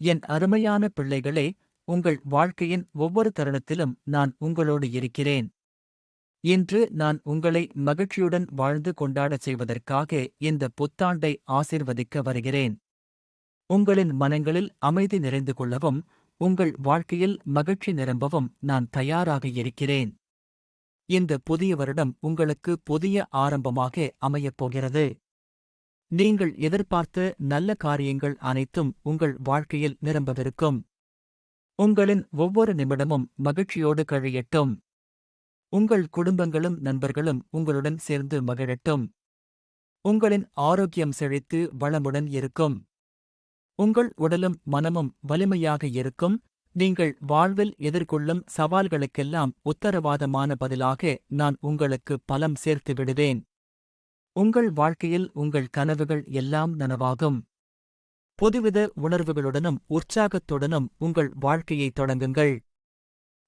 என் அருமையான பிள்ளைகளே உங்கள் வாழ்க்கையின் ஒவ்வொரு தருணத்திலும் நான் உங்களோடு இருக்கிறேன். இன்று நான் உங்களை மகிழ்ச்சியுடன் வாழ்ந்து கொண்டாடச் செய்வதற்காக இந்த புத்தாண்டை ஆசிர்வதிக்க வருகிறேன். உங்களின் மனங்களில் அமைதி நிறைந்து கொள்ளவும் உங்கள் வாழ்க்கையில் மகிழ்ச்சி நிரம்பவும் நான் தயாராக இருக்கிறேன். இந்த புதிய வருடம் உங்களுக்கு புதிய ஆரம்பமாக அமையப் போகிறது. நீங்கள் எதிர்பார்த்த நல்ல காரியங்கள் அனைத்தும் உங்கள் வாழ்க்கையில் நிரம்பவிருக்கும். உங்களின் ஒவ்வொரு நிமிடமும் மகிழ்ச்சியோடு கழியட்டும். உங்கள் குடும்பங்களும் நண்பர்களும் உங்களுடன் சேர்ந்து மகிழட்டும். உங்களின் ஆரோக்கியம் செழித்து வளமுடன் இருக்கும். உங்கள் உடலும் மனமும் வலிமையாக இருக்கும். நீங்கள் வாழ்வில் எதிர்கொள்ளும் சவால்களுக்கெல்லாம் உத்தரவாதமான பதிலாக நான் உங்களுக்கு பலம் சேர்த்து விடுவேன். உங்கள் வாழ்க்கையில் உங்கள் கனவுகள் எல்லாம் நனவாகும். புதுவித உணர்வுகளுடனும் உற்சாகத்துடனும் உங்கள் வாழ்க்கையை தொடங்குங்கள்.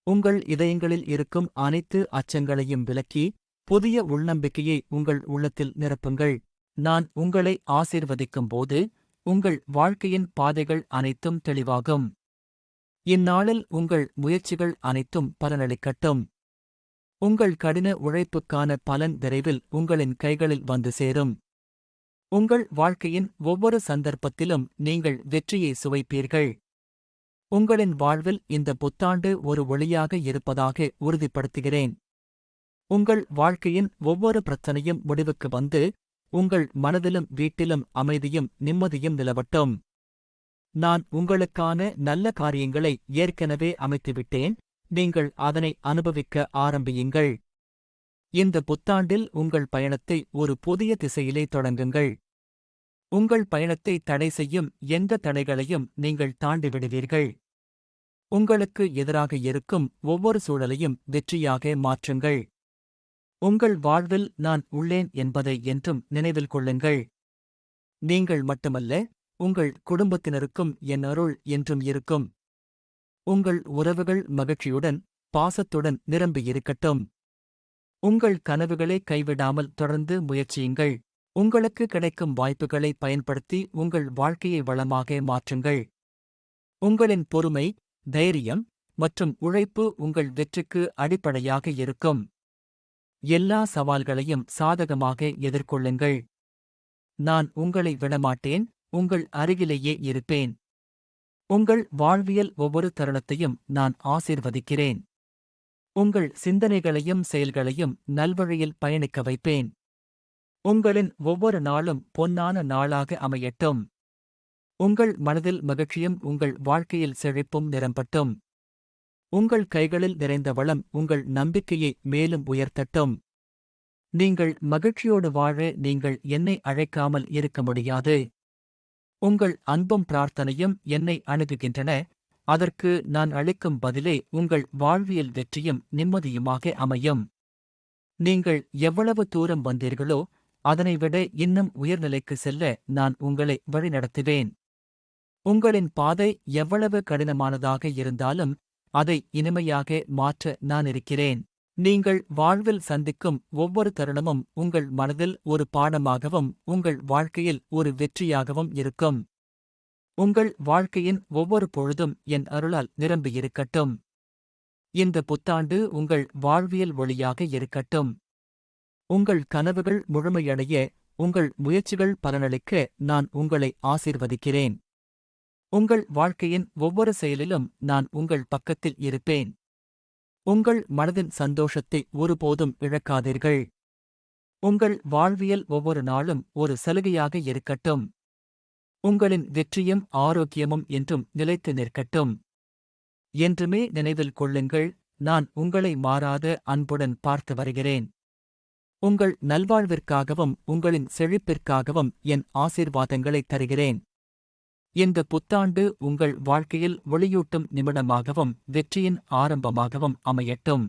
உங்கள் இதயங்களில் இருக்கும் அனைத்து அச்சங்களையும் விலக்கி புதிய உள்நம்பிக்கையை உங்கள் உள்ளத்தில் நிரப்புங்கள். நான் உங்களை ஆசீர்வதிக்கும் போது உங்கள் வாழ்க்கையின் பாதைகள் அனைத்தும் தெளிவாகும். இந்நாளில் உங்கள் முயற்சிகள் அனைத்தும் பலனளிக்கட்டும். உங்கள் கடின உழைப்புக்கான பலன் விரைவில் உங்களின் கைகளில் வந்து சேரும். உங்கள் வாழ்க்கையின் ஒவ்வொரு சந்தர்ப்பத்திலும் நீங்கள் வெற்றியை சுவைப்பீர்கள். உங்களின் வாழ்வில் இந்த புத்தாண்டு ஒரு ஒளியாக இருப்பதாக உறுதிப்படுத்துகிறேன். உங்கள் வாழ்க்கையின் ஒவ்வொரு பிரச்சனையும் முடிவுக்கு வந்து உங்கள் மனதிலும் வீட்டிலும் அமைதியும் நிம்மதியும் நிலவட்டும். நான் உங்களுக்கான நல்ல காரியங்களை ஏற்கனவே அமைத்துவிட்டேன். நீங்கள் அதனை அனுபவிக்க ஆரம்பியுங்கள். இந்த புத்தாண்டில் உங்கள் பயணத்தை ஒரு புதிய திசையிலே தொடங்குங்கள். உங்கள் பயணத்தை தடை செய்யும் எந்த தடைகளையும் நீங்கள் தாண்டிவிடுவீர்கள் உங்களுக்கு எதிராக இருக்கும் ஒவ்வொரு சூழலையும் வெற்றியாக மாற்றுங்கள். உங்கள் வாழ்வில் நான் உள்ளேன் என்பதை என்றும் நினைவில் கொள்ளுங்கள். நீங்கள் மட்டுமல்ல உங்கள் குடும்பத்தினருக்கும் என் அருள் என்றும் இருக்கும். உங்கள் உறவுகள் மகிழ்ச்சியுடன் பாசத்துடன் நிரம்பியிருக்கட்டும் உங்கள் கனவுகளை கைவிடாமல் தொடர்ந்து முயற்சியுங்கள். உங்களுக்கு கிடைக்கும் வாய்ப்புகளை பயன்படுத்தி உங்கள் வாழ்க்கையை வளமாக மாற்றுங்கள். உங்களின் பொறுமை தைரியம் மற்றும் உழைப்பு உங்கள் வெற்றிக்கு அடிப்படையாக இருக்கும். எல்லா சவால்களையும் சாதகமாக எதிர்கொள்ளுங்கள். நான் உங்களை விடமாட்டேன் உங்கள் அருகிலேயே இருப்பேன். உங்கள் வாழ்வியல் ஒவ்வொரு தருணத்தையும் நான் ஆசீர்வதிக்கிறேன். உங்கள் சிந்தனைகளையும் செயல்களையும் நல்வழியில் பயணிக்க வைப்பேன். உங்களின் ஒவ்வொரு நாளும் பொன்னான நாளாக அமையட்டும். உங்கள் மனதில் மகிழ்ச்சியும் உங்கள் வாழ்க்கையில் செழிப்பும் நிரம்பட்டும். உங்கள் கைகளில் நிறைந்த வளம் உங்கள் நம்பிக்கையை மேலும் உயர்த்தட்டும். நீங்கள் மகிழ்ச்சியோடு வாழ நீங்கள் என்னை அழைக்காமல் இருக்க முடியாது. உங்கள் அன்பும் பிரார்த்தனையும் என்னை அணுகுகின்றன. அதற்கு நான் அளிக்கும் பதிலே உங்கள் வாழ்வியல் வெற்றியும் நிம்மதியுமாக அமையும். நீங்கள் எவ்வளவு தூரம் வந்தீர்களோ அதனைவிட இன்னும் உயர்நிலைக்கு செல்ல நான் உங்களை வழிநடத்துவேன். உங்களின் பாதை எவ்வளவு கடினமானதாக இருந்தாலும் அதை இனிமையாக மாற்ற நான் இருக்கிறேன். நீங்கள் வாழ்வில் சந்திக்கும் ஒவ்வொரு தருணமும் உங்கள் மனதில் ஒரு பாடமாகவும் உங்கள் வாழ்க்கையில் ஒரு வெற்றியாகவும் இருக்கும். உங்கள் வாழ்க்கையின் ஒவ்வொரு பொழுதும் என் அருளால் நிரம்பியிருக்கட்டும் இந்த புத்தாண்டு உங்கள் வாழ்வியல் ஒளியாக இருக்கட்டும். உங்கள் கனவுகள் முழுமையடைய உங்கள் முயற்சிகள் பலனளிக்க நான் உங்களை ஆசீர்வதிக்கிறேன். உங்கள் வாழ்க்கையின் ஒவ்வொரு செயலிலும் நான் உங்கள் பக்கத்தில் இருப்பேன். உங்கள் மனதின் சந்தோஷத்தை ஒருபோதும் இழக்காதீர்கள். உங்கள் வாழ்வியல் ஒவ்வொரு நாளும் ஒரு சலுகையாக இருக்கட்டும். உங்களின் வெற்றியும் ஆரோக்கியமும் என்றும் நிலைத்து நிற்கட்டும். என்றுமே நினைவில் கொள்ளுங்கள் நான் உங்களை மாறாத அன்புடன் பார்த்து வருகிறேன். உங்கள் நல்வாழ்விற்காகவும் உங்களின் செழிப்பிற்காகவும் என் ஆசீர்வாதங்களைத் தருகிறேன். இந்த புத்தாண்டு உங்கள் வாழ்க்கையில் ஒளியூட்டும் நிமிடமாகவும் வெற்றியின் ஆரம்பமாகவும் அமையட்டும்.